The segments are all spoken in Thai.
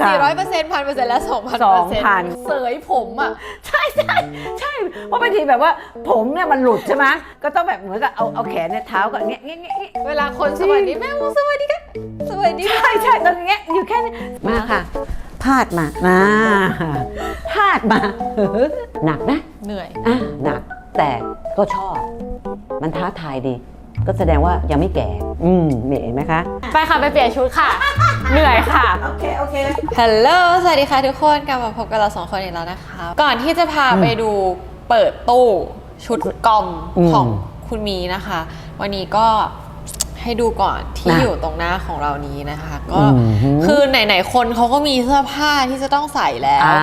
ค่ะสี่ร้อยเปอร์เซ็นต์พันเปอร์เซ็นต์และสองพันสเปอองร์เซ็นต์พันเสยผมอะ ใช่ใช่ใช่เพราะบางทีแบบว่าผมเนี่ยมันหลุดใช่ไหมก็ต้องแบบเหมือนกับเอาเอาแขนเนี่ยเท้ากับเงี้ยเงี้ยเงี้ยเงี้ย เวลาคนสวัสดีแม่มูสวัสดีค่ะสวัสดีค่ะ ใช่ใช่ตรงเงี้ยอยู่แค่นี้มาค่ะ พาดมาอ่าพาดมาหนักนะเหนื่อย อะหนักแต่ก็ชอบ มันท้าทายดี ก็แสดงว่ายังไม่แก่ อืมนี่เห็นไหมคะ ไปค่ะ ไปเปลี่ยนชุดค่ะ เหนื่อยค่ะ โอเค โอเค ฮัลโหล สวัสดีค่ะทุกคนกลับมาพบกับเราสองคนอีกแล้วนะคะ ก่อนที่จะพาไปดูเปิดตู้ชุดกอมอืม ของคุณมีนะคะ วันนี้ก็ ให้ดูก่อนที่นะอยู่ตรงหน้าของเรานี้นะคะ ก็อืมหือ คือไหนๆคนเขาก็มีเสื้อผ้าที่จะต้องใส่แล้ว อ่า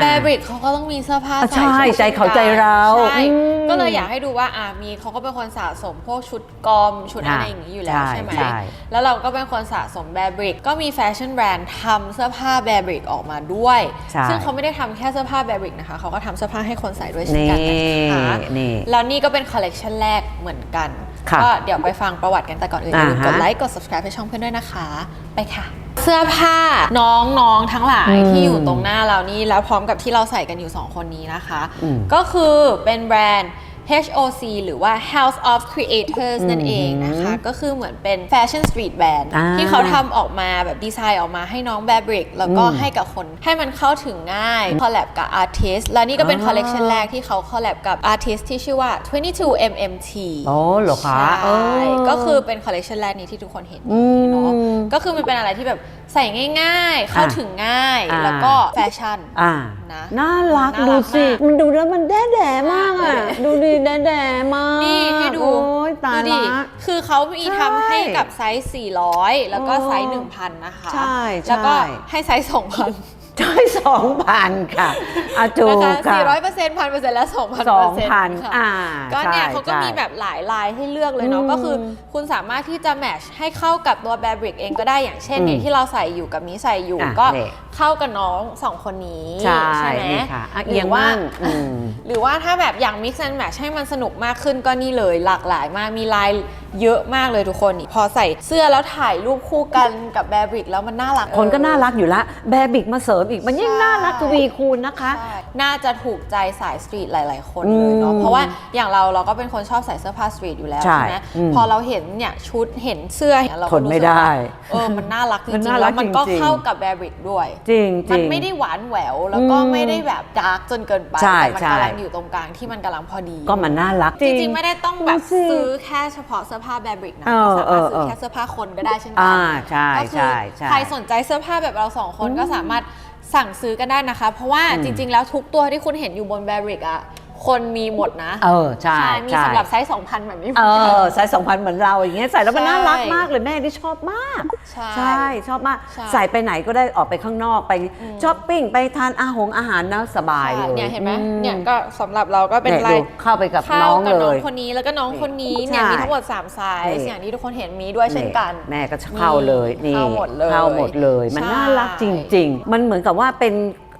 แบรริกเขาก็ต้องมีเสื้อผ้าอะใส่ใช่ช่นใจเขาใจเราใช่อืมก็เลยอยากให้ดูว่าอะมีเขาก็เป็นคนสะสมพวกชุดกอมชุดค่ะอะไรอย่างนี้อยู่แล้วใช่ใช่ไหมใช่ แล้วเราก็เป็นคนสะสมแบรบริกก็มีแฟชั่นแบรนด์ทำเสื้อผ้าแบรบริกออกมาด้วย ใช่ซึ่งเขาไม่ได้ทำแค่เสื้อผ้าแบรบริกนะคะเขาก็ทำเสื้อผ้าให้คนใส่ด้วยเช่นกันนี่นะคะ นี่ แล้วนี่ก็เป็นคอลเลกชันแรกเหมือนกัน ค่ะ ก็เดี๋ยวไปฟังประวัติกันแต่ก่อนอื่นอย่าลืมอ่าฮะกดไลค์กด subscribe ให้ช่องเพื่อนด้วยนะคะ ไปค่ะ เสื้อผ้าน้องๆทั้งหลายอืมที่อยู่ตรงหน้าเรานี่แล้วพร้อมกับที่เราใส่กันอยู่ 2 คนนี้นะคะอืมก็คือเป็นแบรนด์ HOC หรือว่า House of Creators นั่นเองนะคะ ก็คือเหมือนเป็นแฟชั่นสตรีทแบรนด์อ่าที่เขาทำออกมาแบบดีไซน์ออกมาให้น้องแบบริกแล้วก็อืมให้กับคนให้มันเข้าถึงง่ายคอลแลบกับอาร์ติสแล้วนี่ก็เป็นอ่าคอลเลกชันแรกที่เขาคอลแลบกับอาร์ติสที่ชื่อว่า 22MMT อ๋อเหรอคะใช่เออก็คือเป็นคอลเลกชันแรกนี้ที่ทุกคนเห็นอืมเนาะก็คือมันเป็นอะไรที่แบบใส่ง่าย ๆ เข้าถึงง่ายอ่าแล้วก็แฟชั่นอ่า นะ น่ารักน่ารักดูสิ มากมันดูแล้วมันแด่แด่มากอะใช่ดูดีแด่แด่มากนี่ให้ดู โอ้ยตายดิ ละ คือเขามีใช่ทำให้กับไซส์ 400 แล้วก็โอ้ไซส์1,000 นะคะ ใช่ใช่ แล้วก็ให้ไซส์ 2,000 ใช่สองพันค่ะอาจูนะคะค่ะ400เปอร์เซ็นต์พันเปอร์เซ็นต์และ2,000สเปอองร์เซ็นต์พันค่ะอ่าก็เนี่ยใช่เขาก็ใช่มีแบบหลายลายให้เลือกเลยเนาะ อืมก็คือคุณสามารถที่จะแมทช์ให้เข้ากับตัวแบบริกเองก็ได้อย่างเช่นอืมเนี่ยที่เราใส่อยู่กับนี้ใส่อยู่อะก็นี่ เข้ากับน้องสองคนนี้ใช่ไหมนี่ค่ะอะหเอีรืยงว่า มั่งอืม หรือว่าถ้าแบบอยาก mix and match ให้มันสนุกมากขึ้นก็นี่เลยหลากหลายมากมีลายเยอะมากเลยทุกคนนี่พอใส่เสื้อแล้วถ่ายรูปคู่กันกับแบบริกแล้วมันน่ารักคนก็น่ารักอยู่ละ แบบิกมาเสริมอีกมันยิ่งใช่น่ารักทวีคูณนะคะใช่น่าจะถูกใจสายสตรีทหลาย ๆ คนเลยเนาะอืมเพราะว่าอย่างเราเราก็เป็นคนชอบใส่เสื้อผ้าสตรีทอยู่แล้วใช่ใช่ไหมอืมพอเราเห็นเนี่ยชุดเห็นเสื้อเนี่ยเราก็ทนไม่รู้สึกได้ว่าเออมันน่ารักจมัรินงน่าๆรัแล้กวมันก็จริงๆเข้ากับแบบริกด้วย จริงจมัรินงไม่ได้หวานแหววแล้วก็อืมไม่ได้แบบดาร์กจนเกินไปใช่แต่มันใช่กำลังอยู่ตรงกลางที่มันกำลังพอดี ก็มันน่ารักจริงๆไม่ได้ต้องแบบดูสิซื้อแค่เฉพาะเสื้อผ้าแบบริกนะเออสามารถเออซื้อเออแค่เสื้อผ้าคนก็ได้เช่นกัอ่าใช่ก็คือใช่ใช่ใครสนใจเสื้อผ้าแบบเราสองคนก็สามารถสั่งซื้อกันได้นะคะ เพราะว่าจริง ๆ แล้วทุกตัวที่คุณเห็นอยู่บนแบบริกอะ คนมีหมดนะ เออใช่ มีใช่สำหรับไซส์ 2,000แบบนี้หมืเออนกัน อใส่สองพันเหมือนเราอย่างเงี้ยใส่แล้วมันใช่ น่ารักมากเลยแม่ที่ชอบมาก ใช่ชอบมากใช่ใส่ไปไหนก็ได้ออกไปข้างนอกไปช้อปปิ้งไปทานอาหงอาหารนะสบายเลยเนี่ยเห็นไหมอืเนี่ยก็สำหรับเราก็เป็นเนี่ยลาย ดูเข้าไปกับเข้าน้องกับเลน้องย คนนี้แล้วก็น้องคนนี้เนี่ยใช่มีทั้งหมด3ไซนี่ ส์อย่างที่ทุกคนเห็นมีด้วยเช่นกัน แม่ก็เข้าเลยนี่เข้าหมดเลยเข้าหมดเลย มันใช่น่ารักจริง ๆ มันเหมือนกับว่าเป็น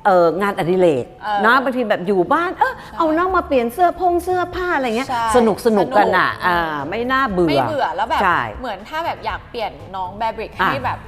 เอองานอดิเรกเออนะบางทีแบบอยู่บ้านเออเอาน้องมาเปลี่ยนเสื้อพงเสื้อผ้าอะไรเงี้ยใช่สนุกสนุกกันอะสนุก อ่าไม่น่าเบื่อ ไม่เบื่อแล้วแบบ ใช่ เหมือนถ้าแบบอยากเปลี่ยนน้องแบบริกอะให้แบบ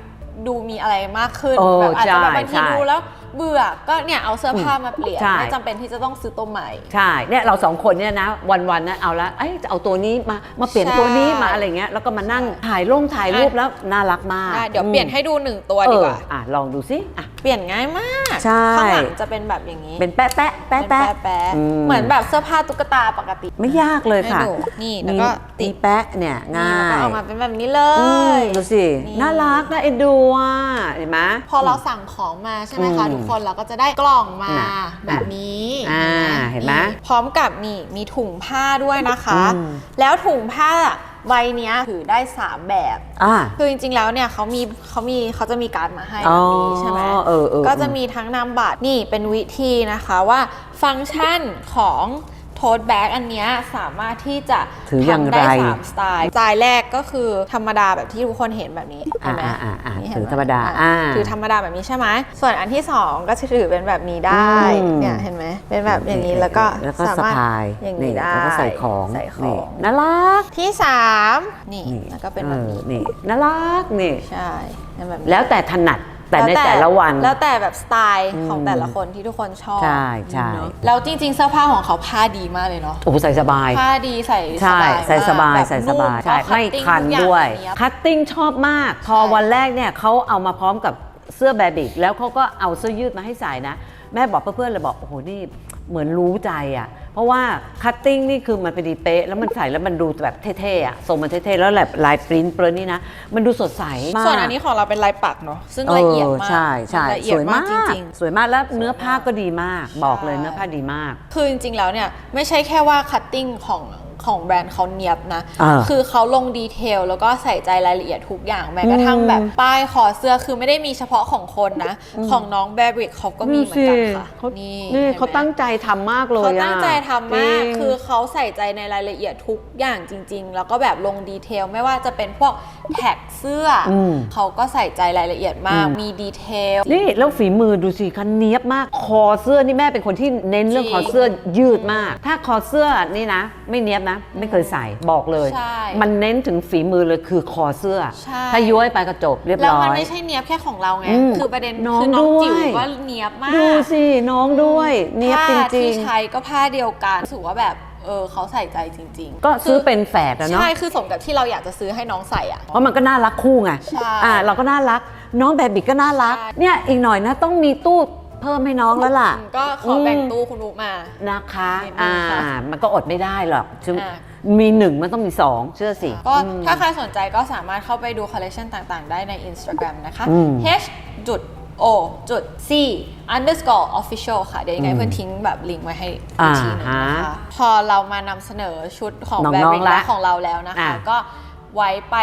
ดูมีอะไรมากขึ้น เออแบบอาจจะแบบใช่บางทีใช่ดูแล้ว เบื่อก็เนี่ยเอาเสื้อผ้ามาเปลี่ยนใช่ ไม่จำเป็นที่จะต้องซื้อตัวใหม่ ใช่เนี่ยเราสองคนเนี่ยนะวันๆนะเอาละเอ้ยจะเอาตัวนี้มามาเปลี่ยนใช่ตัวนี้มาอะไรเงี้ยแล้วก็มานั่งถ่ายลงถ่ายรูปอะ แล้วน่ารักมากอะเดี๋ยวเปลี่ยนให้ดูหนึ่งตัวดีกว่า เอออะลองดูสิอะ เปลี่ยนง่ายมากใช่ ข้างหลังจะเป็นแบบอย่างนี้เป็นแปะแปะแปะเป็นแปะแปะอืม เหมือนแบบเสื้อผ้าตุ๊กตาปกติไม่ยากเลยค่ะให้ดูนี่แล้วก็ติมีดแปะเนี่ยนี่ง่าแล้วก็ยออกมาเป็นแบบนี้เลอืมย ดูสินี่ น่ารักน่าเอ็นดูอะเห็นไหม พอเราสั่งของมาใช่ไหมคะอืมทุกคนเราก็จะได้กล่องมาน่ะแบบนี้อ่าเห็นไหมพร้อมกับนี่มีถุงผ้าด้วยนะคะ อืม แล้วถุงผ้าใบเนี้ยถือได้ 3 แบบ อ่า คือจริงๆ แล้วเนี่ยเขามีเขามีเขาจะมีการดมาให้แบบนี้ใช่ไหม อ๋อเออเออ ก็จะมีทั้งนามบัตรนี่เป็นวิธีนะคะว่าฟังก์ชันของ โท e แบ็กอันเนี้ยสามารถที่จะถืออย่างทำได้ไรสามสไตล์สไตล์แรกก็คือธรรมดาแบบที่ทุกคนเห็นแบบนี้เห็นไหม อ่าอ่าอ่านี่ถืเห็อนไหธรรมดาอะอ่า ถือธรรมดาแบบนี้ใช่ไหม ส่วนอันที่สองก็จะถือเป็นแบบนี้ได้ อืม เนี่ยเห็นไหม เป็นแบบอย่างนี้แล้วก็แล้วก็สาสะมารถพายอย่างนี้ได้แล้วก็ใส่ของใส่ขนี่องน่ารักที่สามนี่นี่ แล้วก็เป็นแบบนี้ ออนี่น่ารักนี่ ใช่เป็นแบบนี้แล้วแต่ถนัด แต่ในแต่ละวัน แล้วแต่แบบสไตล์อืมของแต่ละคนที่ทุกคนชอบใช่ใช่เนอะแล้วจริงๆเสื้อผ้าของเขาผ้าดีมากเลยเนาะโอ้โหใส่สบาย ผ้าดีใส่ใช่ใส่สบายมกใส่สบายแบบใช่นุ่ไม่ก็คัน cutting ด้วยทุกอางคัตติ้งชอบมาก พอใช่วันแรกเนี่ยเขาเอามาพร้อมกับเสื้อแบบิก แล้วเขาก็เอาเสื้อยืดมาให้ใส่นะ แม่บอกเพื่อนๆเลยบอกโอ้โหนี่เหมือนรู้ใจอะ เพราะว่าคัตติ้งนี่คือมันเป็นดีเป๊ะแล้วมันใส่แล้วมันดูแบบเท่ๆอะทรงมันเท่ๆ แล้วแบบลายปริ้นเปรนนี่นะ มันดูสดใสมากส่วนอันนี้ของเราเป็นลายปักเนาะซึ่งละเอียดมากใช่ใช่ละเอียสดวยมามากกจริงสวยมากแล้วเนื้อผ้าก็ดีมาก บอกเลยใช่เนื้อผ้าดีมากๆคือจริงๆแล้วเนี่ยไม่ใช่แค่ว่าคัตติ้งของ ของแบรนด์เขาเนียบนะ อ่าคือเขาลงดีเทลแล้วก็ใส่ใจรายละเอียดทุกอย่างแม้กระทั่งอืมแบบป้ายคอเสื้อคือไม่ได้มีเฉพาะของคนนะ ของน้องแบริกเขาก็มีเหมือนกันค่ะเขานี่นี่ห็นไหมเขาตั้งใจทำมากเลยเขาอะตั้งใจทำมาก จริง คือเขาใส่ใจในรายละเอียดทุกอย่างจริง ๆ แล้วก็แบบลงดีเทล ไม่ว่าจะเป็นพวกแท็กเสื้ออมเขาก็ใส่ใจรายละเอียดมาก อืม มีดีเทล นี่แล้วฝีมือดูสิคันเนี้ยบมาก คอเสื้อนี่แม่เป็นคนที่เน้นเรื่องจริง คอเสื้อยืดมาก ถ้าคอเสื้อนี่นะ ไม่เนี้ยบนะไม่เคยใส่บอกเลย ใช่ มันเน้นถึงฝีมือเลยคือคอเสื้อ ใช่ถ้าย้วยไปก็จบเรียบแล้วร้อมันย ไม่ใช่เนียบแค่ของเราไง อืมคือประเด็นน้องคือน้องด้วย จิ๋วก็เนียบมากดูสิน้องด้วย เนี้ยบจผ้าริที่ง ใช้ก็ผ้าเดียวกันรู้สึกว่าแบบเออเขาใส่ใจจริงๆก็ซื้อเป็นแฝดอะเนาะใช่ คือสมกับที่เราอยากจะซื้อให้น้องใส่อะ เพราะมันก็น่ารักคู่ไงใช่อ่าเราก็น่ารัก น้องแบบบิกก็น่ารัก ใช่ เนี่ยอีกหน่อยนะต้องมีตู้ เพิ่มให้น้องแล้วล่ะอืมก็ขอแบ่งตู้คุณลูกมา นะคะนิดนึอ่างค่ะมันก็อดไม่ได้หรอกซึ่งอ่ามีหนึ่งมันต้องมีสองเชื่อสิก็อืม ถ้าใครสนใจก็สามารถเข้าไปดูคอลเลคชันต่างๆ ได้ใน Instagram นะคะ อืม h จุด o จุด c underscore official ค่ะ เดี๋ยวยังไงอืมเพื่อนทิ้งแบบลิงก์ไว้ให้อีกอ่าทีหนึงนะฮะคะพอเรามานำเสนอชุดของน้องๆแบรนด์ละและของเราแล้วนะคะ อะก็ไว้ไป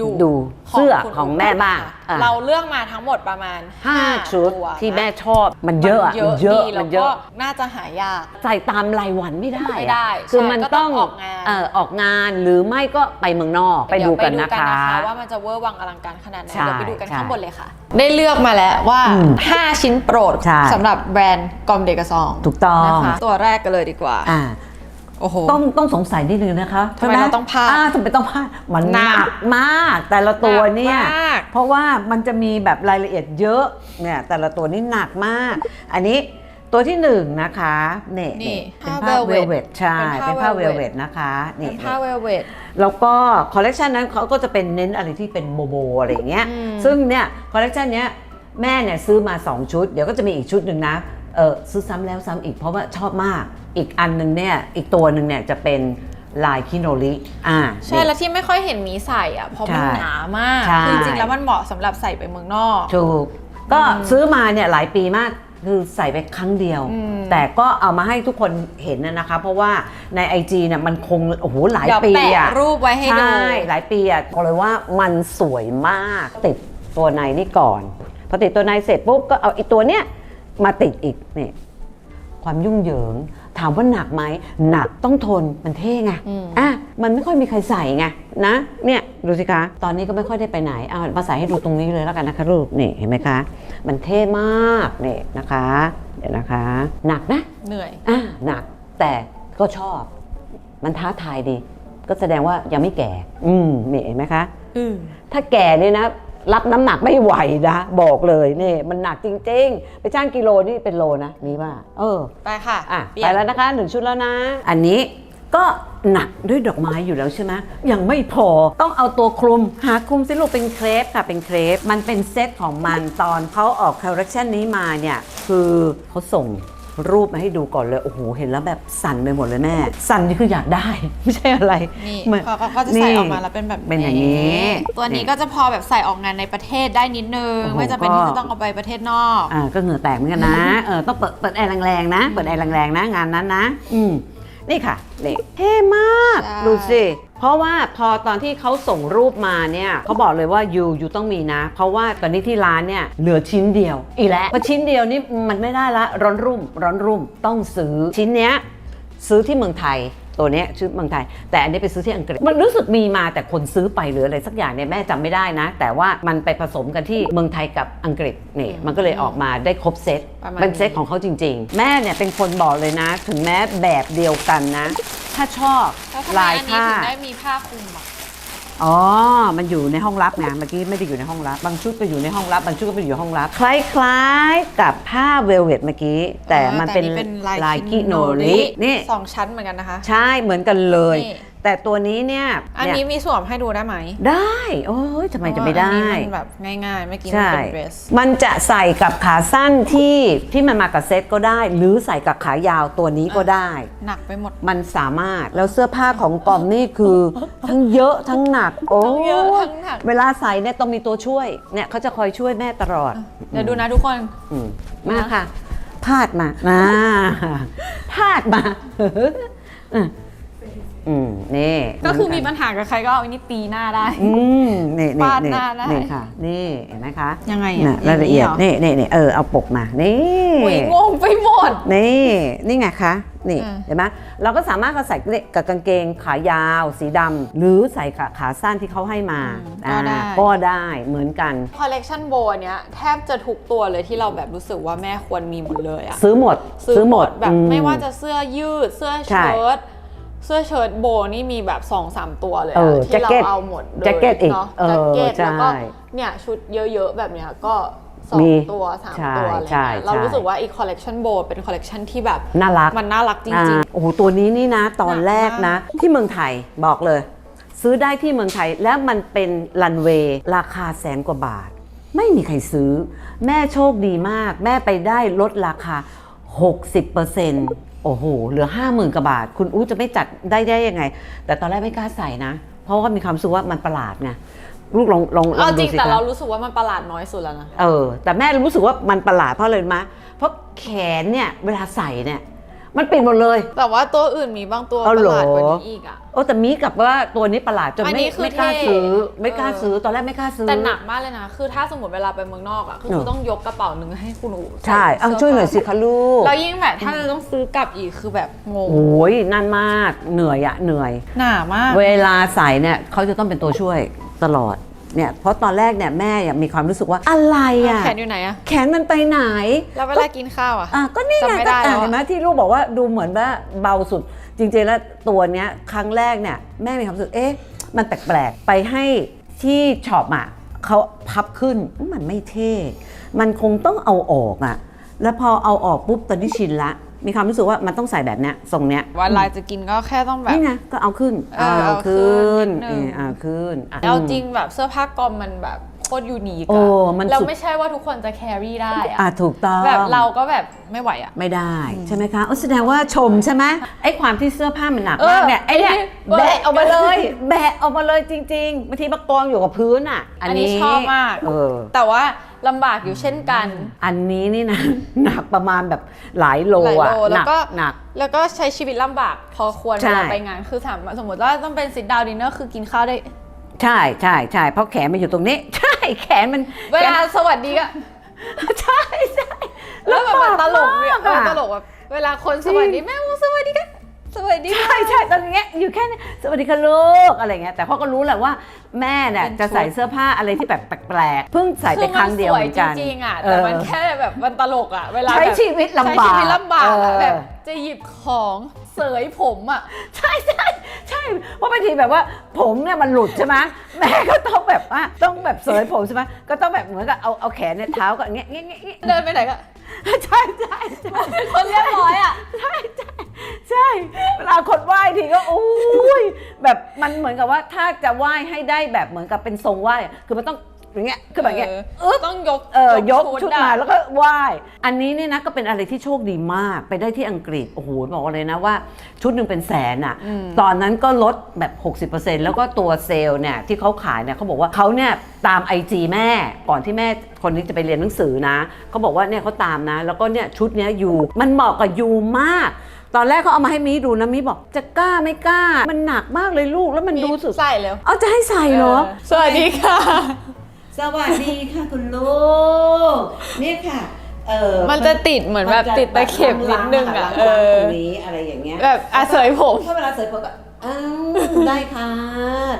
ดูดูเสื้อคุณของแม่บ้างค่ะอะ เราเลือกมาทั้งหมดประมาณห้า5ชุดตัวที่นะแม่ชอบมันเยอะอะมันเยอะเยอะดีแล้มัวนเยก็อะ น่าจะหายาก ใส่ตามรายวันไม่ได้อะไม่ได้คือใช่มันก็ต้ต้อองงออกงาน เออออกงานหรือไม่ก็ไปเมืองนอกไปเยวดูกันนะคะ ว่ามันจะเวอร์วังอลังการขนาดไหนใช่เดี๋ยวไปดูกันใช่ข้างบนเลยค่ะ ได้เลือกมาแล้วว่า อืม5 ชิ้นโปรดใช่ สำหรับแบรนด์กอมเดกซองถูกต้องนะคะตัวแรกกันเลยดีกว่า อ่า โอ้โห ต้องต้องสงสัยนิดนึงนะคะทำไมใช่หเราต้องพลาดอ่ทำไมต้องพลาดมันหนัหกนักมาก แต่ละตัวเนี่ยหนักมากเพราะว่ามันจะมีแบบรายละเอียดเยอะเนี่ยแต่ละตัวนี่หนักมาก อันนี้ตัวที่หนึ่งนะคะเนี่ยนี่เป็นผ้าผ้าเวล velvet เวทใช่เป็เป็นนผ้าผ้าเวล velvet เวทนะคะเป็นี่นผ้าเวลเวทแล้วก็คอลเลกชันนั้นเขาก็จะเป็นเน้นอะไรที่เป็นโบโบอะไรอย่างเงี้ยอืมซึ่งเนี่ยคอลเลกชันเนี้ยแม่เนี่ยซื้อมา 2 ชุด เดี๋ยวก็จะมีอีกชุดหนึ่งนะเออซื้อซ้ำแล้วซ้ำอีกเพราะว่าชอบมาก อีกอันหนึ่งเนี่ยอีกตัวหนึ่งเนี่ยจะเป็นลายคิโนริอ่าใช่ นี่ แล้วที่ไม่ค่อยเห็นมีใส่อะเพราะมันใช่หนามากใช่ คือจริงๆแล้วมันเหมาะสำหรับใส่ไปเมืองนอก ถูกก็ซื้อมาเนี่ยหลายปีมากคือใส่ไปครั้งเดียว อืมแต่ก็เอามาให้ทุกคนเห็นนะนะคะ เพราะว่าใน IG เนี่ยมันคงโอ้โหหลายเดี๋ยวปีแปะอะรูปไว้ให้ดูใช่หลายปีอะบอกเลยว่ามันสวยมากติดตัวในนี่ก่อนพอติดตัวในเสร็จปุ๊บก็เอาอีกตัวเนี้ยมาติดอีกนี่ความยุ่งเหยิงถามว่าหนักไหมหนักต้องทนมันเท่ไงอืมอะมันไม่ค่อยมีใครใส่ไงนะเนี่ยดูสิคะ ตอนนี้ก็ไม่ค่อยได้ไปไหนเอามาใส่ให้ดูตรงนี้เลยแล้วกันนะคะลูกนี่เห็นไหมคะ มันเท่มากนี่นะคะ เดี๋ยวนะคะ หนักนะเหนื่อยอะหนักแต่ก็ชอบ มันท้าทายดี ก็แสดงว่ายังไม่แก่ อืมนี่เห็นไหมคะอืมถ้าแก่เนี่ยนะ รับน้ำหนักไม่ไหวนะบอกเลยนี่มันหนักจริง ๆ ไปจ้างกิโลนี่เป็นโลนะนี่ว่า เออ ไปค่ะอะเปลี่ไปยนแล้วนะคะหนึ่งชุดแล้วนะ อันนี้ก็หนักด้วยดอกไม้อยู่แล้วใช่ไหมยังไม่พอต้องเอาตัวคลุมหาคลุมสิลูกเป็นเครปค่ะเป็นเครปมันเป็นเซตของมันตอนเขาออกคอลเลคชันนี้มาเนี่ย คือเขาส่ง รูปมาให้ดูก่อนเลย โอ้โห เห็นแล้วแบบสั่นไปหมดเลยแม่ สั่นนี่คืออยากได้ ไม่ใช่อะไรนี่เหมือนเขาเขาก็จะใส่ออกมาแล้วเป็นแบบเป็นอย่างนี้ตัวนี้ก็จะพอแบบใส่ออกงานในประเทศได้นิดนึง โอ้โหไม่จำเป็นก็ ที่จะต้องเอาไปประเทศนอก อ่าก็เหงื่อแตกเหมือนกันนะเออต้องเปิดเปิดแอร์แรงๆนะ เปิดแอร์แรงๆนะงานนั้นนะ อืมนี่ค่ะนี่เท่มาก ใช่ ดูสิ เพราะว่าพอตอนที่เขาส่งรูปมาเนี่ยเขาบอกเลยว่ายูยูต้องมีนะ เพราะว่าตอนนี้ที่ร้านเนี่ยเหลือชิ้นเดียว อีกแล้วพอชิ้นเดียวนี่มันไม่ได้ละร้อนรุ่ม ร้อนรุ่มต้องซื้อชิ้นเนี้ยซื้อที่เมืองไทยตัวเนี้ยชื่อเมืองไทย แต่อันนี้ไปซื้อที่อังกฤษมันรู้สึกมีมาแต่คนซื้อไปหรืออะไรสักอย่างเนี่ยแม่จำไม่ได้นะ แต่ว่ามันไปผสมกันที่เมืองไทยกับอังกฤษนี่มันก็เลยออกมาได้ครบเซตประมาณเป็นเซตของเขาจริง ๆ แม่เนี่ยเป็นคนบอกเลยนะ ถึงแม้แบบเดียวกันนะ ถ้าชอบแล้วทำไมลายอันนี้ผ้า ถึงได้มีผ้าคลุมอะอ๋อ มันอยู่ในห้องลับไงเมื่อกี้ไม่ได้อยู่ในห้องลับ บางชุดก็อยู่ในห้องลับ บางชุดก็ไปอยู่ห้องลับ คล้ายๆกับผ้าเวลเวตเมื่อกี้ แต่มันเป็นลายกิโนริ นี่สองชั้นเหมือนกันนะคะ ใช่เหมือนกันเลย นี่ แต่ตัวนี้เนี่ยอันนี้เยมีสวมให้ดูได้ไหม ได้โอ้ยทำไมจะไม่ได้เพราะว่าอันนี้มันแบบง่ายๆ ไม่อกินใช่เป็นเดรสมันจะใส่กับขาสั้นที่ที่มันมากับเซ็ตก็ได้ หรือใส่กับขายาวตัวนี้ก็ได้ หนักไปหมด มันสามารถ แล้วเสื้อผ้าของกอมนี่คือ ทั้งเยอะทั้งหนัก โอ้ทั้งเยอะทั้งหนัก เวลาใส่เนี่ยต้องมีตัวช่วย เนี่ยเขาจะคอยช่วยแม่ตลอด เดี๋ยวดูนะทุกคนอืมมาค่ะ พาดมานะพาดมา อืมอืมนี่ก็คือมีปัญหากับใครก็เอาอันนี้ตีหน้าได้ อืมนี่นี่ฟาดนี่หน้าได้ นี่ค่ะ นี่เห็นไหมคะยังไงน่ะอะรายละเอียดางนี้นี่หรนี่นี่เออเอาปกมานี่อุ้ยงงไปหมด นี่นี่ไงคะนี่อืม เห็นไหมเราก็สามารถเอาใส่กับกางเกงขายาว สีดำหรือใส่กับขาสั้นที่เขาให้มาก็ได้อ่าก็ได้เหมือนกัน คอลเลกชันโบเนี้ยแทบจะทุกตัวเลยที่เราแบบรู้สึกว่าแม่ควรมีหมดเลยอะซื้อหมดแบบอืไม่ว่าจะเสื้อยืดเสื้อใช่เชิ้ต เสื้อเชิ้ตโบนี่มีแบบ2อสามตัวเลยเออะอที่เราแจ็คเก็ตเอาหมดเลยแจ็คเก็ตอีกเนาะเออแจ็คเก็ตใช่แล้วก็เนี่ยชุดเยอะๆ แบบเนี้ยก็สองมีตัวสามใช่ตัวอะไรใช่เงี้ยเราใช่รู้สึกว่าอีกคอลเลกชันโบเป็นคอลเลกชันที่แบบน่ารักมันน่ารักจอ่าริงโอ้โหตัวนี้นี่นะตอนหนักแรกนะ ที่เมืองไทยบอกเลย ซื้อได้ที่เมืองไทยแล้วมันเป็นรันเวย์ราคาแสนกว่าบาท ไม่มีใครซื้อ แม่โชคดีมาก แม่ไปได้ลดราคา 60% โอ้โห เหลือ50,000กว่าบาท คุณอู้จะไม่จัดได้ได้ยังไง แต่ตอนแรกไม่กล้าใส่นะ เพราะว่ามีความรู้สึกว่ามันประหลาดไงลูกลองลองๆลอเอางจดูริงสิแต่คะเรารู้สึกว่ามันประหลาดน้อยสุดแล้วนะ เออ แต่แม่รู้สึกว่ามันประหลาดเพราะอะไรรู้ไหมเพราะแขนเนี่ยเวลาใส่เนี่ย มันเปลี่ยนหมดเลย แต่ว่าตัวอื่นมีบางตัวเอาปเหรระอ หลาดกว่านี้อีกอะโอ้แต่มีกับว่าตัวนี้ประหลาดจนอันไม่นี้คือไม่กล้าเท่ซื้อ ไม่กล้าเออ ซื้อตอนแรกไม่กล้าซื้อ แต่หนักมากเลยนะ คือถ้าสมมติเวลาไปเมืองนอกอะคือเออคือต้องยกกระเป๋าหนึ่งให้คุณอูใช่เอาสื้ช่วยหน่อยสิคะลูกแล้วยิ่งแบบถ้าเราต้องซื้อกลับอีกคือแบบงงโอ้ยนั่นมากเหนื่อยอะเหนื่อย หนามาก เวลาใส่เนี่ยเขาจะต้องเป็นตัวช่วยตลอด เนี่ยเพราะตอนแรกเนี่ยแม่ยังมีความรู้สึกว่าอะไรอะแขนอยู่ไหนอะแขนมันไปไหน แล้วเวลากินข้าวอะอะก็นี่ไงจำไม่ก็ได้อะแล้วอะเห็นไหมที่ลูกบอกว่าดูเหมือนว่าเบาสุด จริงๆแล้วตัวเนี้ยครั้งแรกเนี่ยแม่มีความรู้สึกเอ๊ะมันแปลกๆไปให้ที่ช็อปอะเขาพับขึ้นมันไม่เท่ มันคงต้องเอาออกอะ แล้วพอเอาออกปุ๊บตอนนี้ชินละ มีความรู้สึกว่ามันต้องใส่แบบเนี้ยทรงเนี้ยว่าลายจะกินก็แค่ต้องแบบ นี่ไงก็เอาขึ้นเออเอาขึ้ขึ้นนนิดนึง เออเอาขึ้นอะแล้วจริงแบบเสื้อผ้ากอมมันแบบโคตรยูนิคโอ้อะมันแล้วสุดไม่ใช่ว่าทุกคนจะแครี่ได้อะอะถูกต้อง แบบเราก็แบบไม่ไหวอะ ไม่ได้ใช่ไหมคะอ๋อแสดงว่าชมใช่ไหมไอ้ความที่เสื้อผ้ามันหนักเออมากเนี่ยไอ้เนี่ยไอ้นี่แบะออกมาเลย แบะออกมาเลยจริงๆบางทีมากองอยู่กับพื้นอะอันนี้ชอบมาก เออ แต่ว่า ลำบากอยู่เช่นกัน อันนี้นี่นะ หนักประมาณแบบหลายโลหลายอะโลหแล้นัวก็หนัก แล้วก็ใช้ชีวิตลำบากพอควรใช่ เวลาไปงานคือสามสมมติว่าต้องเป็นซิดดาวดินเนอร์คือกินข้าวได้ ใช่ใช่ใช่เพราะแขนมันอยู่ตรงนี้ ใช่แขนมันเวลาสวัสดีก็ใช่ใช่แล้วแบบมันตลกเนี่ยมากมันอะตลกแบบเวลาคนสวัสดีแม่มูสวัสดีกัน สวัสดีค่ะ ใช่ใช่ตอนเนี้ยอยู่แค่นี้สวัสดีค่ะลูกอะไรเงี้ยแต่เขาก็รู้แหละว่าแม่เนี่ยเป็นชุด จะใส่เสื้อผ้าอะไรที่แบบแปลกๆเพิ่งใส่ไปครั้งเดียวเหมือนกันคืมัสวยจริงๆอะแต่มันเออ แค่แบบมันตลกอะเวลาใช้แบบชีวิตลำบากใช้ชีวิตลำบากอะเออ แบบจะหยิบของ เสยผมอะ ใช่ใช่ใช่เพราะบางทีแบบว่าผมเนี่ยมันหลุดใช่ไหมแม่ก็ต้องแบบว่าต้องแบบเสยผมใช่ไหมก็ต้องแบบเหมือนกับเอาเอาแขนเนี่ยเท้าก็เงี้ยเงี้ยเงี้ยเงี้ยเดินไปไหนก็ใช่ใช่ใช่คนเรียบร้อยอะ ใช่ใช่ใช่เวลาคนไหว้ทีก็อุ้ยแบบมันเหมือนกับว่าถ้าจะไหว้ให้ได้แบบเหมือนกับเป็นทรงไหว้อะคือมันต้อง อย่างเงี้ยคือแบบเงี้ยเออต้องยกเออยกชุดอะมาแล้วก็ไหว้อันนี้เนี่ยนะก็เป็นอะไรที่โชคดีมากไปได้ที่อังกฤษโอ้โหบอกเลยนะว่า ชุดหนึ่งเป็นแสนอะ่ะ ตอนนั้นก็ลดแบบ 60%แล้วก็ตัวเซลล์เนี่ยที่เขาขายเนี่ยเขาบอกว่าเขาเนี่ยตาม IG แม่ก่อนที่แม่คนนี้จะไปเรียนหนังสือนะเขาบอกว่าเนี่ยเขาตามนะ แล้วก็เนี่ยชุดเนี้ยยูมันเหมาะกับยูมากตอนแรกเขาเอามาให้มีดูนะมีบอกจะกล้าไม่กล้า มันหนักมากเลยลูกแล้วมันดูสุดใส่แล้วเอาจะให้ใส่เหรอสวัสดีค่ะ สวัสดีค่ะคุณลูกเนี่ยค่ะเออมันจะติดเหมือนแบบติดตะเข็บนิดนึงอะเอเอออตรงนี้อะไรอย่างเงี้ยแบบอาเสยผมถ้าเวลาเสยผมก็อ้าวได้ค่ะ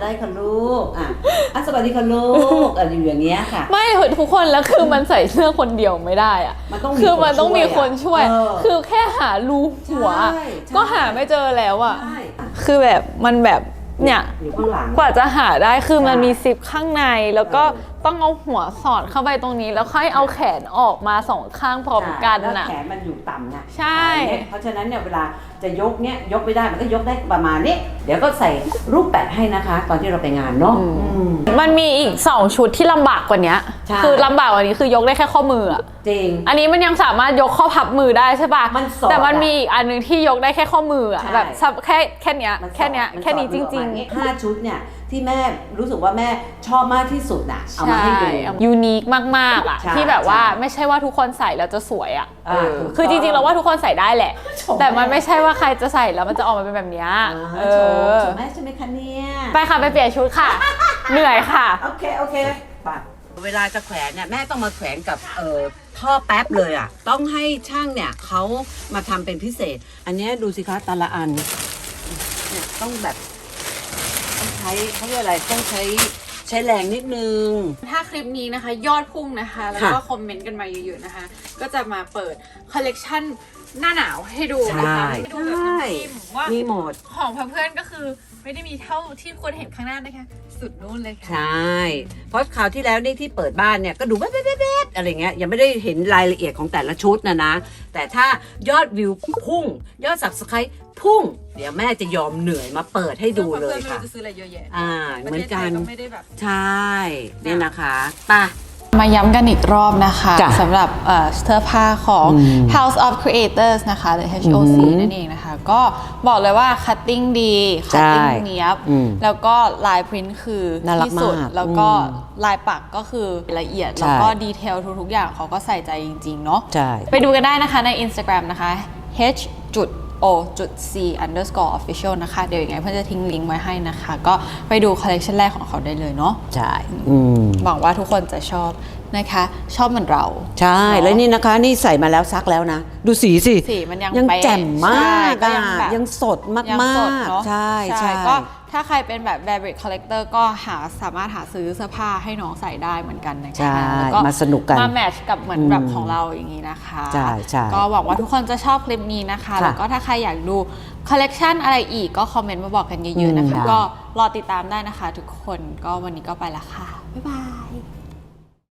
ได้ค่ะลูกอะอะสวัสดีค่ะลูกอะไรอยู่อย่างเงี้ยค่ะ ไม่ทุกคนแล้วคือมันใส่เสื้อคนเดียวไม่ได้อะมันต้องมีคือมันต้องมีคนช่วยเออคือแค่หารูหัวใช่ใช่ก็หาไม่เจอแล้วอะใช่คือแบบมันแบบเนี่ยอยู่ข้างหลังกว่าจะหาได้คือมันใช่มีซิปข้างในแล้วก็เออ ต้องเอาหัวสอดเข้าไปตรงนี้ แล้วค่อยเอาแขนออกมาสองข้างพร้อมกันแล้วน่ะแขนมันอยู่ต่ำไงใช่เนี่ยเพราะฉะนั้นเนี่ยเวลาจะยกเนี่ยยกไม่ได้มันก็ยกได้ประมาณนี้ เดี๋ยวก็ใส่รูปแปะให้นะคะ ตอนที่เราไปงานเนาะอืมมันมีอีก2ชุดที่ลำบากกว่านี้ใช่คือลำบากกว่านี้คือยกได้แค่ข้อมืออะจริง อันนี้มันยังสามารถยกข้อพับมือได้ใช่ปะมันสอดแต่มันอะมีอีกอันหนึงที่ยกได้แค่ข้อมืออะใช่แบบสับแค่แค่เนี้ยมัสอดแค่เนี้ยมัแค่นี้จสอดริงมือออกมาห้าชุดเนี่ย ที่แม่รู้สึกว่าแม่ชอบมากที่สุดน่ะๆเอามาให้ดู ยูนิคมากๆอะใช่ที่แบบว่าใช่ไม่ใช่ว่าทุกคนใส่แล้วจะสวยอะอ่าเออถูกต้องคือจริงๆเราว่าทุกคนใส่ได้แหละ ชม แต่มันไม่ใช่ว่าใครจะใส่แล้วมันจะออกมาเป็นแบบเนี้ยอ่าเอชมอชมแม่ใช่ไหมคะเนี่ยไปค่ะไปเปลี่ยนชุดค่ะ เหนื่อยค่ะ โอเคโอเคไปเวลาจะแขวนเนี่ยแม่ต้องมาแขวนกับเอ่อท่อแป๊บเลยอะต้องให้ช่างเนี่ยเขามาทำเป็นพิเศษ อันเนี้ยดูสิคะแต่ละอันเนี่ยต้องแบบต้องใช้เขาเรียกอะไรต้องใช้ใช้แรงนิดนึง ถ้าคลิปนี้นะคะ ยอดพุ่งนะคะ แล้วก็คอมเมนต์กันมาเยอะๆนะคะ ก็จะมาเปิดคอลเลกชันหน้าหนาวให้ดูนะคะใช่ให้ดูแบบน้ำจิ้มว่ามีหมด ของเพื่อนๆก็คือไม่ได้มีเท่าที่ควรเห็นข้างหน้านะคะ สุดนู่นเลยค่ะ ใช่ เพราะคราวที่แล้วนี่ที่เปิดบ้านเนี่ยก็ดูแบ๊ดๆๆๆอะไรเงี้ยยังไม่ได้เห็นรายละเอียดของแต่ละชุดนะนะ แต่ถ้ายอดวิวพุ่ง ยอด subscribe พุ่ง เดี๋ยวแม่จะยอมเหนื่อยมาเปิดให้ดูเลยพื่อนๆไม่ค่ะรู้จะซื้ออะไรเยอะแยะอ่าเหมือนกันประทศไทยก็ไม่ได้แบบใช่เนี่ยนะคะไป่ะมาย้ำกันอีกรอบนะคะจ้ะสำหรับเอ่อเสื้อผ้าของอืม House of Creators นะคะหรือ HOC อืมนั่นเองนะคะ ก็บอกเลยว่า cutting ดีใช่ cutting เนี้ยบอืมแล้วก็ลายพริ้นคือน่ารักที่สุดมากแล้วก็อืมลายปักก็คือละเอียดใช่แล้วก็ดีเทลทุกๆอย่างเขาก็ใส่ใจจริง ๆ เนาะใช่ไปดูกันได้นะคะใน Instagram นะคะ h จุด o จุด c underscore official นะคะ เดี๋ยวยังไงเพื่อนจะทิ้งลิงก์ไว้ให้นะคะ ก็ไปดูคอลเลคชันแรกของเขาได้เลยเนาะใช่อืมหวังว่าทุกคนจะชอบนะคะ ชอบเหมือนเรา ใช่ แล้วนี่นะคะ นี่ใส่มาแล้วซักแล้วนะ ดูสีสิ สีมันยังยังเป๊ะแจ่มมากใช่ก็อะยังแบบยังสดมากยังมาสดกเนาะใช่ใช่ก็ ถ้าใครเป็นแบบ b a b r i c collector ก็หาสามารถหาซื้อเสื้อผ้าให้น้องใส่ได้เหมือนกันนะคะใช่แล้วก็มาสนุกกันมาแมทช์กับเหมือนอืมแบบของเราอย่างนี้นะคะใช่ใช่ก็หวังว่าทุกคนจะชอบคลิปนี้นะคะค่ะแล้วก็ถ้าใครอยากดูคอลเลกชันอะไรอีกก็คอมเมนต์มาบอกกันเยอะๆนะคะอืมก็รอติดตามได้นะคะ ทุกคนก็วันนี้ก็ไปละค่ะ บ๊ายบาย